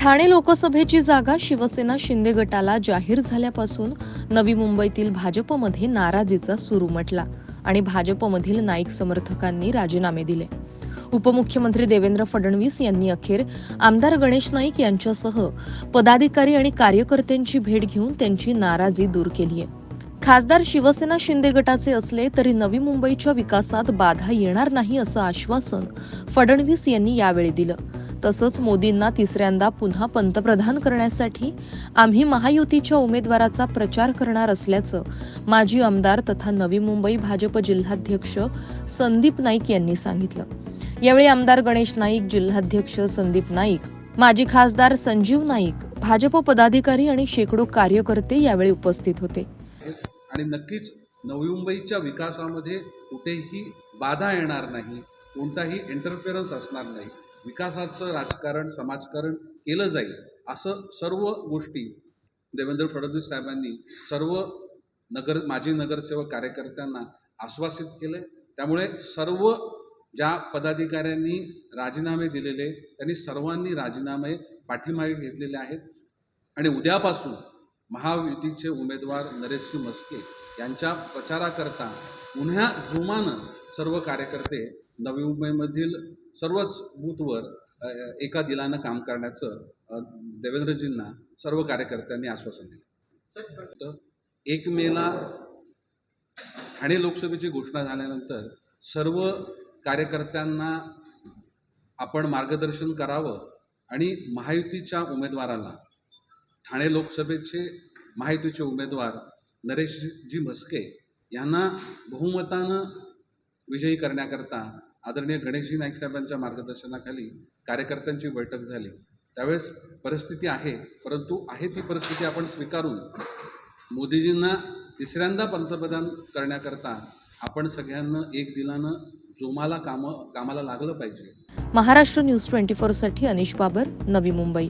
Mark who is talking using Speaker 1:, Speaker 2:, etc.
Speaker 1: ठाणे लोकसभेची जागा शिवसेना शिंदे गटाला जाहीर झाल्यापासून नवी मुंबईतील भाजपमध्ये नाराजीचा सूर उमटला आणि भाजपमधील नाईक समर्थकांनी राजीनामे दिले. उपमुख्यमंत्री देवेंद्र फडणवीस यांनी अखेर आमदार गणेश नाईक यांच्यासह पदाधिकारी आणि कार्यकर्त्यांची भेट घेऊन त्यांची नाराजी दूर केली आहे खासदार शिवसेना शिंदे गटाचे असले तरी नवी मुंबईच्या विकासात बाधा येणार नाही असं आश्वासन फडणवीस यांनी यावेळी दिलं. तसंच मोदींना तिसऱ्यांदा पुन्हा पंतप्रधान करण्यासाठी आम्ही महायुतीच्या उमेदवाराचा प्रचार करणार असल्याचं माजी आमदार तथा नवी मुंबई भाजप जिल्हाध्यक्ष संदीप नाईक यांनी सांगितलं. यावेळी आमदार गणेश नाईक जिल्हाध्यक्ष संदीप नाईक माजी खासदार संजीव नाईक भाजप पदाधिकारी आणि शेकडो कार्यकर्ते यावेळी उपस्थित होते.
Speaker 2: आणि नक्कीच नवी मुंबईच्या विकासामध्ये कुठेही बाधा येणार नाही कोणताही इंटरफेरन्स असणार नाही. विकासाचं राजकारण समाजकारण केलं जाईल असं सर्व गोष्टी देवेंद्र फडणवीस साहेबांनी सर्व नगर माजी नगरसेवक कार्यकर्त्यांना आश्वासित केले. त्यामुळे सर्व ज्या पदाधिकाऱ्यांनी राजीनामे दिलेले त्यांनी सर्वांनी राजीनामे पाठीमागे घेतलेले आहेत. आणि उद्यापासून महायुतीचे उमेदवार नरेशजी मस्के यांच्या प्रचाराकरता पुन्हा जोमानं सर्व कार्यकर्ते नवी मुंबईमधील सर्वच बूथवर एका दिलानं काम करण्याचं देवेंद्रजींना सर्व कार्यकर्त्यांनी आश्वासन दिलं. एक मेला ठाणे लोकसभेची घोषणा झाल्यानंतर सर्व कार्यकर्त्यांना आपण मार्गदर्शन करावं आणि महायुतीच्या उमेदवाराला ठाणे लोकसभेचे महायुतीचे उमेदवार नरेशजी म्हस्के यांना बहुमतानं विजयी करण्याकरता आदरणीय गणेशजी नाईक साहेबांच्या मार्गदर्शनाखाली कार्यकर्त्यांची बैठक झाली. त्यावेळेस परिस्थिती आहे परंतु आहे ती परिस्थिती आपण स्वीकारून मोदीजींना तिसऱ्यांदा पंतप्रधान करण्याकरता आपण सगळ्यांना एक दिलानं जोमाला कामं कामाला लागलं पाहिजे.
Speaker 1: महाराष्ट्र न्यूज ट्वेंटी फोरसाठी अनिश बाबर नवी मुंबई.